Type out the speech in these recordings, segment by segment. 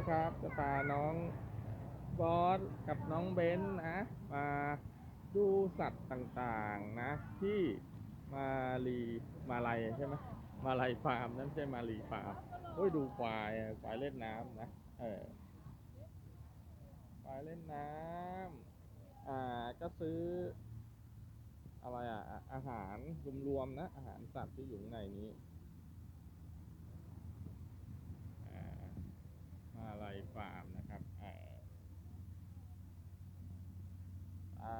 นะครับ จะพาน้องบอสกับน้องเบนซ์นะ มาดูสัตว์ต่างๆนะ ที่มาลีมาลายใช่ไหมมาลายฟาร์มนั่นใช่มาลีฟาร์มโอ้ยดูควายควายเล่นน้ำนะเออควายเล่นน้ำอ่าก็ซื้ออะไรอะอาหารรวมๆนะ อาหารสัตว์ที่อยู่ในนี้อ่า มาลายฟาร์มนะครับอ่าอ่า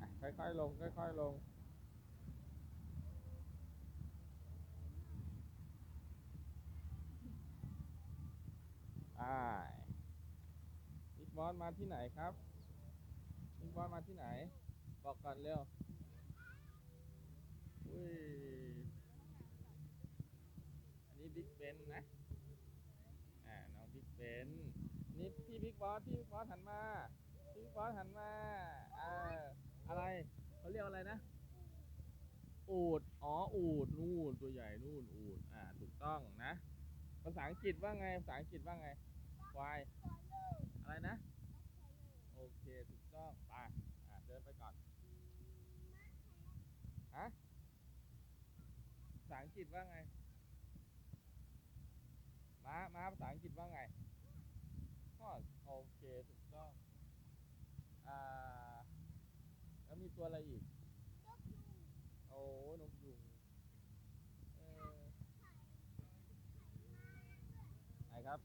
อะค่อยๆลง ค่อยๆลง อ่าบิ๊กบอสมาที่ไหนครับบิ๊กบอสมาที่ไหน บอกก่อนเร็ว อุ้ย อันนี้บิ๊กเบนนะ เบนนี่พี่บิ๊กบอสพี่บิ๊กบอสหันมาพี่บิ๊กบอสหันมาอ่าอะไรเขาเรียกอะไรนะอูดอ๋ออูดนู่นตัวใหญ่นู่นอูดอ่าถูกต้องนะ ภาษาอังกฤษว่าไงภาษาอังกฤษว่าไงควายอะไรนะ โอเคถูกต้องไปอ่าเดินไปก่อนฮะภาษาอังกฤษว่าไงม้าม้าภาษาอังกฤษว่าไง เคถูกต้อง อ่า แล้วมีตัวอะไรอีกโอ้นกยุงเออไหนครับ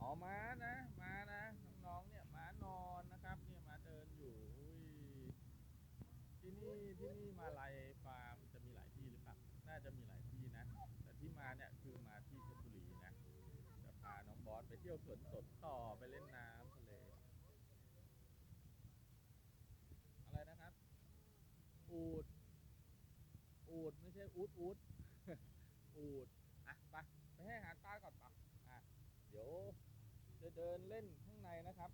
อ๋อม้านะม้านะน้องๆเนี่ยม้านอนนะครับ เนี่ยม้าเดินอยู่อุ้ยที่นี่ที่นี่มาลายฟาร์มจะมีหลายที่หรือเปล่าน่าจะมีหลายที่นะ แต่ที่มาเนี่ยคือมาที่เพชราน้องบอสไปเที่ยวสวนสดต่อไปเล่นน้ำทะเล อะไรนะครับ อูด อูดไม่ใช่อูดอูดอูดอะไปไปให้อาหารปลาก่อนปะอะเดี๋ยวจะเดินเล่นข้างในนะครับ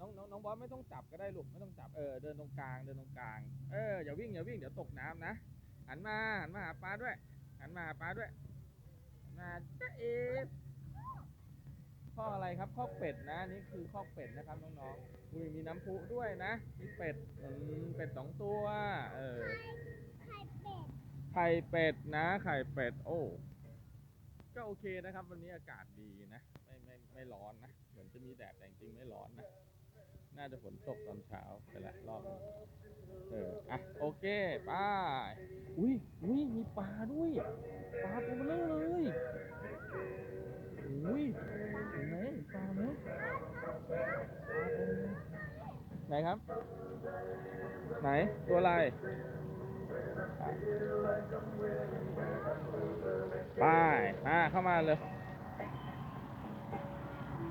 น้องน้องน้องบอสไม่ต้องจับก็ได้ลูกไม่ต้องจับเออเดินตรงกลางเดินตรงกลางเอออย่าวิ่งอย่าวิ่งเดี๋ยวตกน้ำนะหันมาหันมาหาปลาด้วยหันมาหาปลาด้วยหันมาจ้าเอ ข้ออะไรครับข้อเป็ดนะนี่คือข้อเป็ดนะครับน้องๆอุ้ยมีน้ำพุด้วยนะมีเป็ดอืมเป็ดสองตัว เออไข่เป็ดนะ ไข่เป็ดโอ้ก็โอเคนะครับ วันนี้อากาศดีนะ ไม่ไม่ไม่ร้อนนะ เหมือนจะมีแดดแต่จริงๆไม่ร้อนนะ น่าจะฝนตกตอนเช้าไปละรอบนี้เอออะโอเคไป้าอุ้ยอุ้ยมีปลาด้วยปลาตัวเบลอเลยอุ้ยเห็นไหมปลาไหมปลาตัวนี้ ไหนครับ ไหนตัวอะไรไปอ่าเข้ามาเลย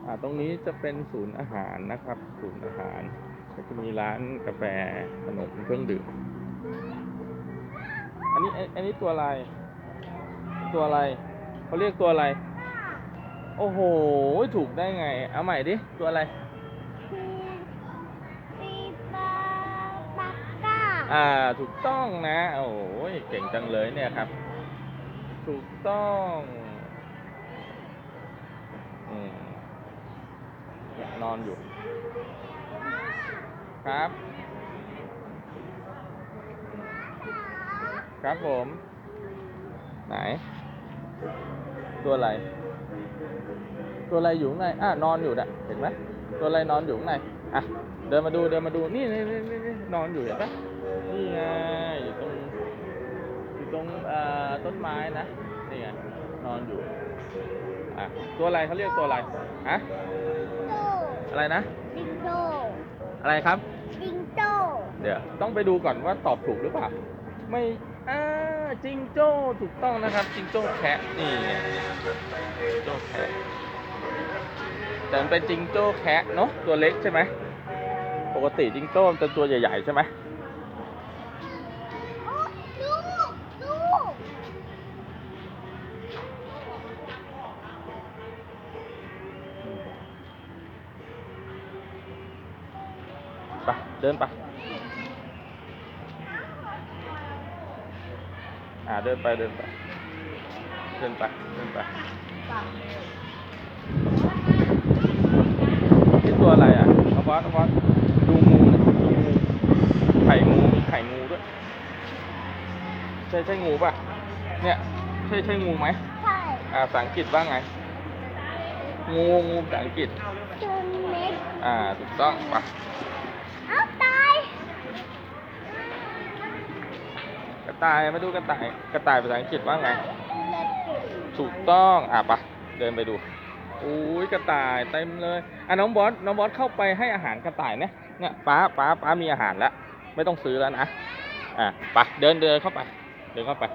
อ่าตรงนี้จะเป็นศูนย์อาหารนะครับ ศูนย์อาหารก็จะมีร้านกาแฟขนมเครื่องดื่มอันนี้อันนี้ตัวอะไร ตัวอะไรเขาเรียกตัวอะไร โอ้โห ถูกได้ไง เอาใหม่ดิ ตัวอะไร อ่าถูกต้องนะ โอ้ยเก่งจังเลยเนี่ยครับ ถูกต้องอืมเนี่ยนอนอยู่ ครับ ครับผม ไหน ตัวอะไร ตัวอะไรอยู่ข้างในอะนอนอยู่นะเห็นไหมตัวอะไรนอนอยู่ข้างในอะเดินมาดูเดินมาดูนี่นี่นี่นี่นี่นอนอยู่เห็นปะ นี่ไงอยู่ตรงอยู่ตรงต้นไม้นะนี่ไงนอนอยู่อะตัวอะไรเขาเรียกตัวอะไรอะโตอะไรนะบิงโตอะไรครับบิงโตเดี๋ยวต้องไปดูก่อนว่าตอบถูกหรือเปล่าไม่อ่าจิงโจ้ถูกต้องนะครับจิงโจ้แคะนี่จิงโจ้แคะแต่มันเป็นจิงโจ้แคะเนาะตัวเล็กใช่ไหมปกติจิงโจ้มันจะตัวใหญ่ๆใช่ไหม ไปเดินไปอ่าเดินไปเดินไป เดินไปเดินไปปากนี่ตัวอะไรอะน้องบอสน้องบอสดูงูนะดูงูไข่งูมีไข่งูด้วย ใช่ใช่งูป่ะ เนี่ยใช่ใช่งูไหมใช่อ่าภาษาอังกฤษว่าไง งูงูภาษาอังกฤษ ตัวเล็กอ่าถูกต้องปะเอาตายกระต่ายมาดูกระต่าย กระต่ายภาษาอังกฤษว่าไง ถูกต้องอะปะเดินไปดูอุ้ยกระต่ายเต็มเลยอะน้องบอสน้องบอสเข้าไปให้อาหารกระต่ายเนี่ยเนี่ยป้าป้าป้ามีอาหารแล้ว ไม่ต้องซื้อแล้วนะอะไปเดินเดินเข้าไป เดินเข้าไป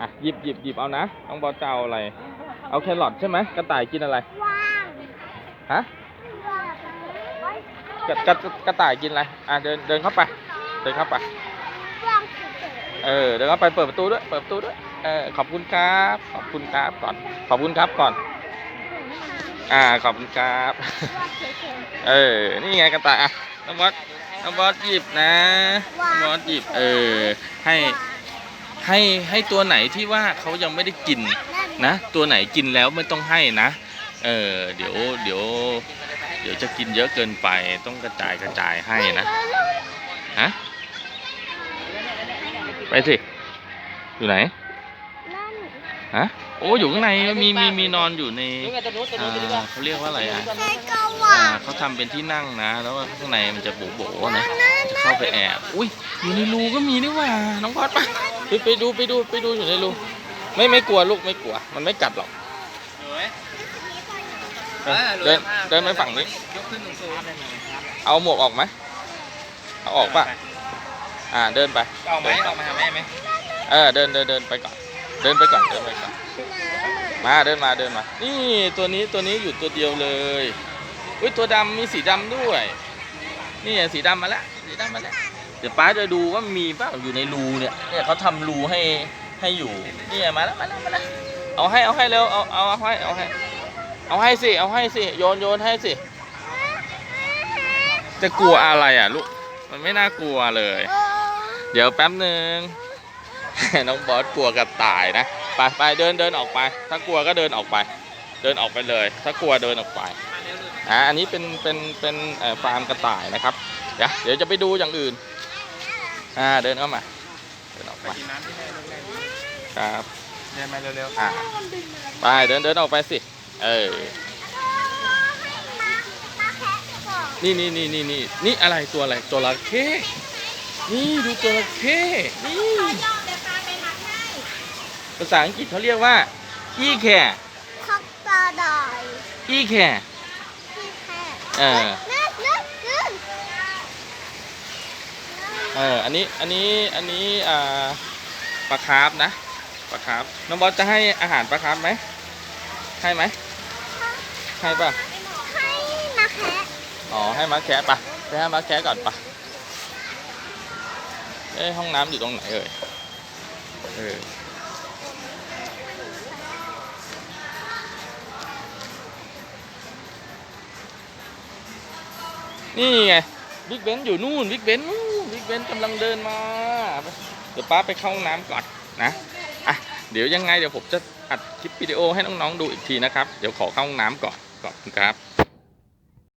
อะหยิบหยิบหยิบเอานะน้องบอสจะเอาอะไร เอาแครอทใช่ไหมกระต่ายกินอะไรว่างฮะว่าง กระกระกระต่ายกินอะไร อะเดินเดินเข้าไป เดินเข้าไป วางเฉยเออ เดินเข้าไปเปิดประตูด้วย เปิดประตูด้วย เออ ขอบคุณครับ ขอบคุณครับก่อน ขอบคุณครับก่อน อ่า ขอบคุณครับว่างเฉย เออ นี่ไงกระต่ายอะน้องบอสน้องบอสหยิบนะน้องบอสหยิบ เออ ให้ ให้ให้ตัวไหนที่ว่าเขายังไม่ได้กินนะ ตัวไหนกินแล้วไม่ต้องให้นะ เออ เดี๋ยวเดี๋ยว เดี๋ยวจะกินเยอะเกินไปต้องกระจายกระจายให้นะฮะไปสิ อยู่ไหนนั่นฮะโอ้อยู่ข้างในมีมีมีนอนอยู่ในนู้นไงตัวนู้นตัวอ่นู้นดีกว่าาเขาเรียกว่าอะไรอะใช่ก็ว่าอ่างเขาทำเป็นที่นั่งนะ แล้วก็ข้างในมันจะโบ๋ๆนะจะเข้าไปแอบอุ้ยอยู่ในรูก็มีนี่หว่าน้องพอดไปไปไปดูไปดูไปดูอยู่ในรูไม่ไม่กลัวลูกไม่กลัว มันไม่กัดหรอก เออเดินเดินไปฝั่งนี้ ยกขึ้นสูงเอาหมวกออกไหมเอาออกป่ะ อ่าเดินไปออกไหมออกมาหาแม่ไหมเออเดินเดินเดินไปก่อน เดินไปก่อนเดินไปก่อน มาเดินมาเดินมา นี่ตัวนี้ตัวนี้อยู่ตัวเดียวเลยอุ้ยตัวดำมีสีดำด้วย นี่ไงสีดำมาแล้วสีดำมาแล้ว เดี๋ยวป้าจะดูว่ามีเปล่าอยู่ในรูเนี่ย เนี่ยเขาทำรูให้ให้อยู่ นี่ไงมาแล้วมาแล้วมาแล้ว เอาให้เอาให้เร็วเอาเอาเอาให้เอาให้ เอาให้สิ เอาให้สิ โยนโยนให้สิ จะกลัวอะไรอะลูก มันไม่น่ากลัวเลยเออเดี๋ยวแป๊บหนึ่งน้องบอสกลัวกระต่ายนะ ไปไปเดินเดินออกไป ถ้ากลัวก็เดินออกไป เดินออกไปเลย ถ้ากลัวเดินออกไปอ่าอันนี้เป็นเป็นเป็นเอ่อฟาร์มกระต่ายนะครับ เดี๋ยวเดี๋ยวจะไปดูอย่างอื่น อ่าเดินเข้ามา เดินออกไปมากินน้ำที่แม่ลูกแม่ครับเดินมาเร็วอ่าไปเดินเดินออกไปสิ เออมาแคะก่อนนี่นี่นี่นี่นี่นี่อะไรตัวอะไรตัวระเข้นี่ดูตัวระเข้นี่ภาษาอังกฤษเขาเรียกว่าอีแคพักตาดอยอีแคที่แค่เออนั่นนั่นนั่นเอออันนี้อันนี้อันนี้อ่าปลาคาร์ฟนะปลาคาร์ฟน้องบอสจะให้อาหารปลาคาร์ฟไหมให้ไหม ให้ป่ะ ให้มาแคะอ๋อ ให้มาแคะปะไปให้มาแคะก่อนปะเอ้ห้องน้ำอยู่ตรงไหนเอ่ย เออนี่ไงบิ๊กเบนซ์อยู่นู่นบิ๊กเบนซ์นู่นบิ๊กเบนซ์กำลังเดินมา เดี๋ยวป้าไปเข้าห้องน้ำก่อนนะอะเดี๋ยวยังไงเดี๋ยวผมจะอัดคลิปวิดีโอให้น้องๆดูอีกทีนะครับ เดี๋ยวขอเข้าห้องน้ำก่อน ขอบคุณครับ